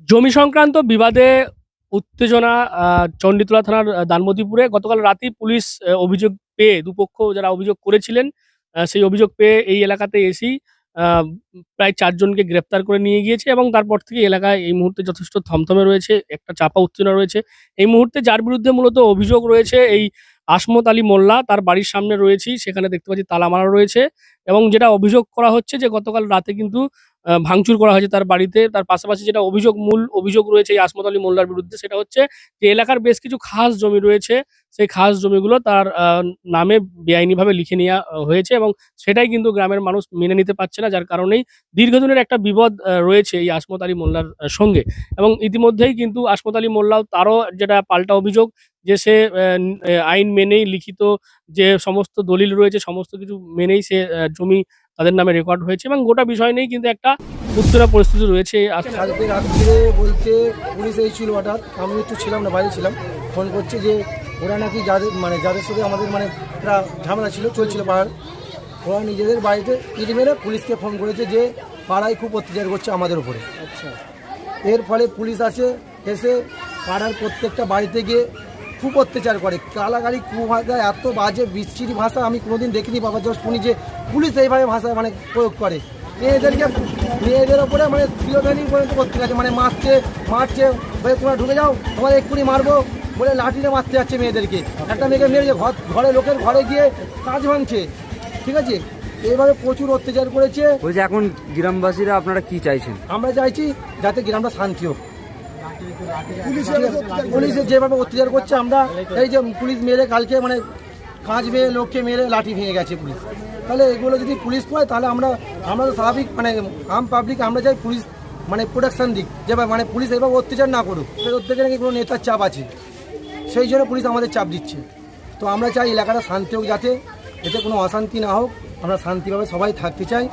জমি সংক্রান্ত বিবাদে উত্তেজনা চণ্ডীতলা থানার দানমতিপুরে গতকাল রাতেই পুলিশ অভিযোগ পেয়ে দুপক্ষ যারা অভিযোগ করেছিলেন সেই অভিযোগ পেয়ে এই এলাকাতে আহ, প্রায় চারজনকে গ্রেপ্তার করে নিয়ে গিয়েছে এবং তারপর থেকে এলাকায় এই মুহূর্তে যথেষ্ট থমথমে রয়েছে একটা চাপা উত্তেজনা রয়েছে। এই মুহূর্তে যার বিরুদ্ধে মূলত অভিযোগ রয়েছে এই আসমত আলী মোল্লা তার বাড়ির সামনে রয়েছি সেখানে দেখতে পাচ্ছি তালা মারা রয়েছে এবং যেটা অভিযোগ করা হচ্ছে যে গতকাল রাতে কিন্তু ভাঙচুর করা হয়েছে তার বাড়িতে। তার পাশাপাশি যেটা অভিযোগ মূল, অভিযোগ রয়েছে এই আসমত আলী মোল্লার বিরুদ্ধে, সেটা হচ্ছে যে এলাকার বেশ কিছু খাস জমি রয়েছে। সেই খাস জমিগুলো তার নামে বেআইনিভাবে লিখে নেওয়া হয়েছে এবং সেটাই কিন্তু গ্রামের মানুষ মেনে নিতে পারছে না, যার কারণেই দীর্ঘদিনের একটা বিপদ রয়েছে এই আসমত আলী মোল্লার সঙ্গে। এবং ইতিমধ্যেই কিন্তু আসমত আলী মোল্লাও তারও যেটা পাল্টা অভিযোগ যে সে আইন মেনেই লিখিত যে সমস্ত দলিল রয়েছে, সমস্ত কিছু মেনেই সে জমি তাদের নামে রেকর্ড হয়েছে এবং গোটা বিষয় নিয়েই কিন্তু একটা উত্তরা পরিস্থিতি রয়েছে আজ- কালকে রাত্রিরে বলতে পুলিশ এসেছিল হঠাৎ আমি একটু ছিলাম না বাইরে ছিলাম। ফোন করছে যে ওরা নাকি যাদের মানে যাদের সাথে আমাদের মানে একটা ঝামেলা ছিল চলছিল পাড়ার। ওরা নিজেদের বাড়িতে ইট মেরে পুলিশকে ফোন করেছে যে পাড়ায় খুব অত্যাচার করছে আমাদের উপরে। আচ্ছা। এর ফলে পুলিশ আছে এসে পাড়ার প্রত্যেকটা বাড়িতে গিয়ে খুব অত্যাচার করে। গালাগালি কুভাষা এত বাজে বিচ্ছিরি ভাষা আমি কোনোদিন দেখিনি বাবা জোর শুনি যে পুলিশ এইভাবে ভাষা মানে প্রয়োগ করে। মেয়েদেরকে মেয়েদের ওপরে মানে ফিলোভেনি পর্যন্ত করতে গেছে মানে মারছে মারছে বলে তোমরা ঢুকে যাও তোমাদের এক্ষুনি মারবো বলে লাঠিতে মারতে যাচ্ছে মেয়েদেরকে। একটা মেয়েকে মেরেছে ঘর ঘরে লোকের ঘরে গিয়ে কাজ ভাঙছে। ঠিক আছে? এইভাবে প্রচুর অত্যাচার করেছে। বলছি এখন গ্রামবাসীরা আপনারা কি চাইছেন? আমরা চাইছি যাতে গ্রামটা শান্তি হোক। পুলিশের যেভাবে অত্যাচার করছে আমরা এই যে পুলিশ মেরে কালকে মানে কাজ মেয়ে লোককে মেরে লাঠি ভেঙে গেছে পুলিশ। তাহলে এগুলো যদি পুলিশ পায় তাহলে আমরা আমরা তো স্বাভাবিক মানে আম পাবলিক আমরা চাই পুলিশ মানে প্রোটেকশন দিক। যেভাবে মানে পুলিশ এইভাবে অত্যাচার না করুক। অত্যাচার নাকি কোনো নেতার চাপ আছে। সেই জন্য পুলিশ আমাদের চাপ দিচ্ছে। তো আমরা চাই এলাকাটা শান্তি হোক যাতে এতে কোনো অশান্তি না হোক। আমরা শান্তিভাবে সবাই থাকতে চাই।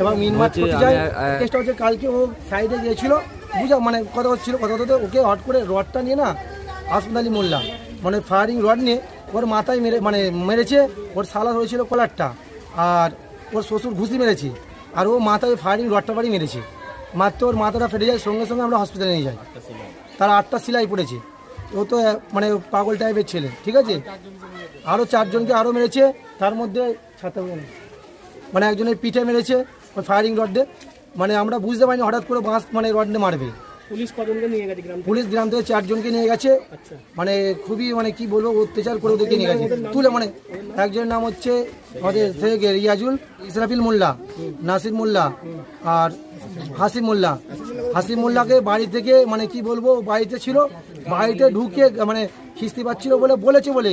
এবং মিনমাট করতে চাই। কেসটা হচ্ছে কালকে ও সাইডে গিয়েছিল। বুঝা মানে কথা হচ্ছিল কথা হতে ওকে হট করে রডটা নিয়ে না হাসপাতালি মোল্লা মানে ফায়ারিং রড নিয়ে ওর মাথায় মেরে মানে মেরেছে, ওর সালা হয়েছিল কলারটা, আর ওর শ্বশুর ঘুষি মেরেছে, আর ও মাথায় ফায়ারিং রডটা বাড়ি মেরেছে। মারতে ওর মাথাটা ফেটে যায়, সঙ্গে সঙ্গে আমরা হসপিটালে নিয়ে যাই। তার আটটা সিলাই পড়েছে। ও তো মানে পাগল টাইপের ছেলে, ঠিক আছে? আরও চারজনকে আরও মেরেছে, তার মধ্যে ছাতা মানে একজনের পিঠে মেরেছে ওই ফায়ারিং রড দিয়ে। মানে আমরা বুঝতে পারিনি হঠাৎ করে বাঁশ মানে রড মারবে। পুলিশ কজনকে নিয়ে গেছে গ্রাম থেকে? পুলিশ গ্রাম থেকে চারজনকে নিয়ে গেছে। আচ্ছা। মানে খুবই মানে কি বলব অত্যাচার করে ওদেরকে নিয়ে গেছে। তুলে মানে একজনের নাম হচ্ছে আমাদের থেকে রিয়াজুল ইসরাফিল মোল্লা নাসির মোল্লা আর হাসিম মোল্লা। হাসিম মোল্লাকে বাড়ি থেকে মানে কি বলব বাড়িতে ছিল বাড়িতে ঢুকে মানে খিস্তি পাচ্ছিল বলে বলেছে বলে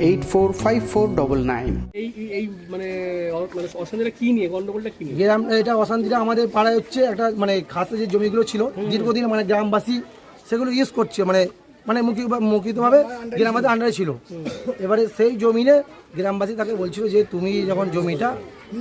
eight four five four double nine এই এই- মানে মানে অশান্তিটা কি নিয়ে? গন্ডগোলটা কি নিয়ে? গ্রাম এটা অশান্তিটা আমাদের পাড়ায় হচ্ছে একটা মানে খাসে যে জমিগুলো ছিল দীর্ঘদিন মানে গ্রামবাসী সেগুলো ইউজ করছে মানে মানে মুখী মুখিতভাবে গ্রামবাসী আন্ডারে ছিল। এবারে সেই জমিনে গ্রামবাসী তাকে বলছিল যে তুমি যখন জমিটা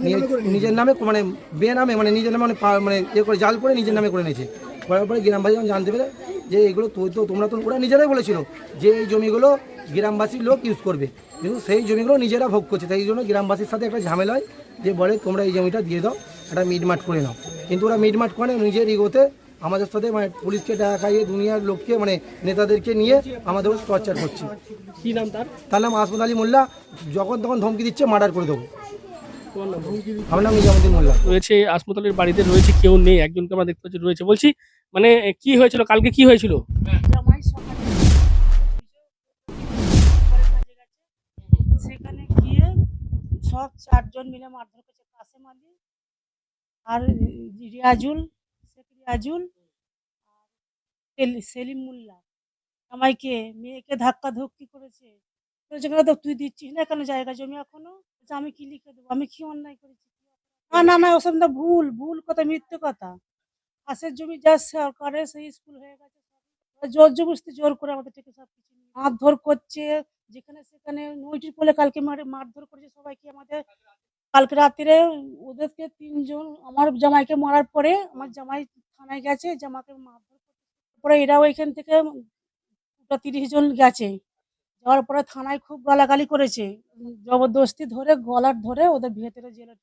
নিয়ে- নিজের নামে মানে বে নামে মানে নিজের নামে মানে পা- মানে ইয়ে করে জাল করে নিজের নামে করে নিয়েছে। করার পরে গ্রামবাসী যখন জানতে পেরে যে এগুলো তো তো তোমরা তো ওরা নিজেরাই বলেছিল যে এই জমিগুলো গ্রামবাসীর লোক ইউজ করবে। কিন্তু সেই জমিগুলো নিজেরা ভোগ করছে। তাই জন্য গ্রামবাসীর সাথে একটা ঝামেলা হয় যে বলে তোমরা এই জমিটা দিয়ে দাও একটা মিটমাট করে নাও। কিন্তু ওরা মিটমাট করে নিজের ইগোতে আমাদের সাথে মানে পুলিশকে টাকা খাইয়ে দুনিয়ার লোককে মানে নেতাদেরকে নিয়ে আমাদের টর্চার করছে। কি নাম তার? তার নাম আসমত আলী মোল্লা। যখন তখন ধমকি দিচ্ছে মার্ডার করে দেবো। আমার নাম নিজামুদ্দিন মোল্লা। রয়েছে আসমতলের বাড়িতে রয়েছে কেউ নেই একজনকে আমরা দেখতে পাচ্ছি রয়েছে। বলছি মানে কি হয়েছিল? কালকে কি হয়েছিল? সেখানে গিয়ে সব চারজন মিলে মারধর করছে কাসেম আলী আর রিয়াজুল শেখ রিয়াজুল সেলিম মোল্লা। জামাইকে মেয়েকে ধাক্কা ধক্কি করেছে। কেন তো তুই দিচ্ছিস না? কেন জায়গা জমি এখনও? আমি কি লিখে দেবো? আমি কি অন্যায় করেছি? না না না ওসব না ভুল ভুল কথা মিথ্যে কথা। পাশের জমি যা সরকারের, সেই স্কুল হয়ে গেছে জোর জবরদস্তি জোর করে আমাদের থেকে সব কিছু মারধর করছে, যেখানে সেখানে নইটির পোলে কালকে মারে, মারধর করেছে সবাইকে আমাদের। কালকে রাত্রে ওদেরকে তিনজন, আমার জামাইকে মারার পরে আমার জামাই থানায় গেছে, জামাকে মারধর পরে এরাও এখান থেকে তিরিশ জন গেছে। যাওয়ার পরে থানায় খুব গালাগালি করেছে। জবরদস্তি ধরে, গলার ধরে ওদের ভেতরে জেলে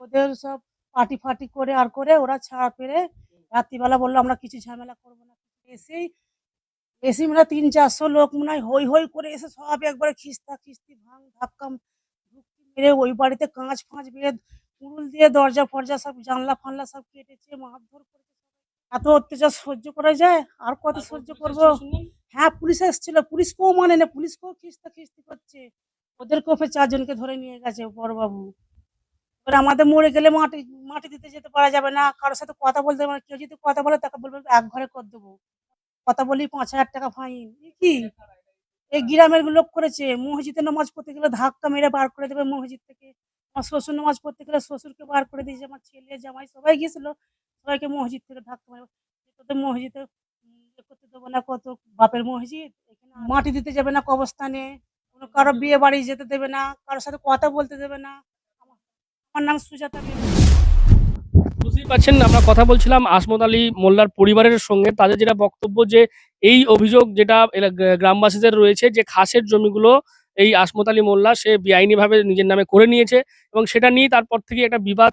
ওদের সব পার্টি ফাটি করে আর করে ওরা ছাড়া পেরে রাত্রিবেলা বলল আমরা কিছু ঝামেলা করব না। এসেই এসে মানে তিন চারশো লোক মনে হয় হই হই করে এসে সব একবারে খিস্তা খিস্তি ভাঙ ধাক্কা ঢুকতে মেরে ওই বাড়িতে কাঁচ ফাঁচ বেয়ে কুড়ুল দিয়ে দরজা ফরজা সব জানলা ফানলা সব কেটেছে মারধর করেছে এত অত্যাচার সহ্য করা যায়? আর কত সহ্য করব? হ্যাঁ পুলিশ এসেছিল। পুলিশকেও মানে না পুলিশকেও খিস্তা খিস্তি করছে। ওদেরকেও ফের চারজনকে ধরে নিয়ে গেছে বড়বাবু। এবার আমাদের মরে গেলে মাটি মাটি দিতে যেতে পারা যাবে না। কারোর সাথে কথা বলতে পারে কেউ যদি কথা বলে, তাকে বলবে এক ঘরে করে দেবো। কথা বলি পাঁচ হাজার টাকা ফাইন কি? এই গ্রামের লোক করেছে। মসজিদে নামাজ পড়তে গেলে ধাক্কা মেরে বার করে দেবে মসজিদ থেকে। আমার শ্বশুর নামাজ পড়তে গেলে শ্বশুরকে বার করে দিয়েছে। আমার ছেলে, জামাই সবাই গিয়েছিল। সবাইকে মসজিদ থেকে ধাক্কা মেরে তোদের মসজিদে করতে দেবো না কত? বাপের মসজিদ? মাটি দিতে যাবে না কবরস্থানে কোনো কারও বিয়ে বাড়ি যেতে দেবে না। কারোর সাথে কথা বলতে দেবে না। আমার- নাম সুজাতা বুঝতেই পারছেন, আমরা কথা বলছিলাম আসমত আলী মোল্লার পরিবারের সঙ্গে। তাদের যেটা বক্তব্য যে এই অভিযোগ যেটা গ্রামবাসীদের রয়েছে যে খাসের জমিগুলো এই আসমত আলী মোল্লা সে বেআইনিভাবে নিজের নামে করে নিয়েছে এবং সেটা নিয়ে তারপর থেকে একটা বিবাদ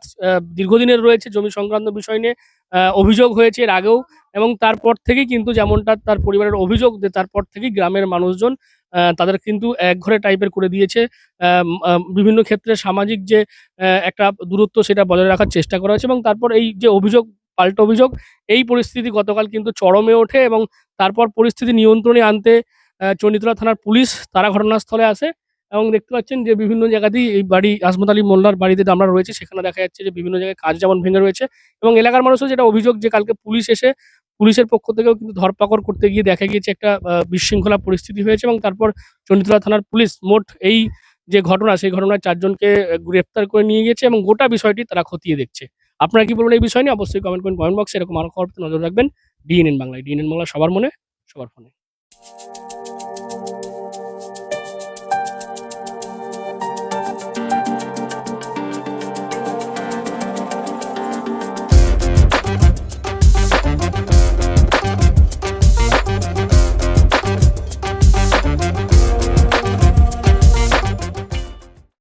দীর্ঘদিনের রয়েছে জমি সংক্রান্ত বিষয় নিয়ে অভিযোগ হয়েছে এর আগেও এবং তারপর থেকেই কিন্তু যেমনটা তার পরিবারের অভিযোগ তারপর থেকেই গ্রামের মানুষজন তাদের কিন্তু একঘরে টাইপের করে দিয়েছে। বিভিন্ন ক্ষেত্রে সামাজিক যে একটা দূরত্ব সেটা বজায় রাখার চেষ্টা করা হয়েছে এবং তারপর এই যে অভিযোগ, পাল্টা অভিযোগ, এই পরিস্থিতি গতকাল কিন্তু চরমে ওঠে এবং তারপর পরিস্থিতি নিয়ন্ত্রণে আনতে চণ্ডীতলা থানার পুলিশ তারা ঘটনাস্থলে আসে। এবং দেখতে পাচ্ছেন যে বিভিন্ন জায়গাতেই এই বাড়ি আসমত আলী মোল্লার বাড়িতে আমরা রয়েছে, সেখানে দেখা যাচ্ছে যে বিভিন্ন জায়গায় কাজ যেমন ভেঙে রয়েছে এবং এলাকার মানুষের যেটা অভিযোগ যে কালকে পুলিশ এসে পুলিশের পক্ষ থেকেও কিন্তু ধরপাকড় করতে গিয়ে দেখা গিয়েছে একটা বিশৃঙ্খলা পরিস্থিতি হয়েছে এবং তারপর চণ্ডীতলা থানার পুলিশ মোট এই যে ঘটনা, সেই ঘটনায় চারজনকে গ্রেপ্তার করে নিয়ে গেছে এবং গোটা বিষয়টি তারা খতিয়ে দেখছে। আপনারা কি বলবেন এই বিষয় নিয়ে? অবশ্যই কমেন্ট করেন কমেন্ট বক্সে এরকম আরও খবর নজর রাখবেন। ডিএনএন বাংলায় ডিএনএন বাংলা সবার মনে, সবার ফোনে।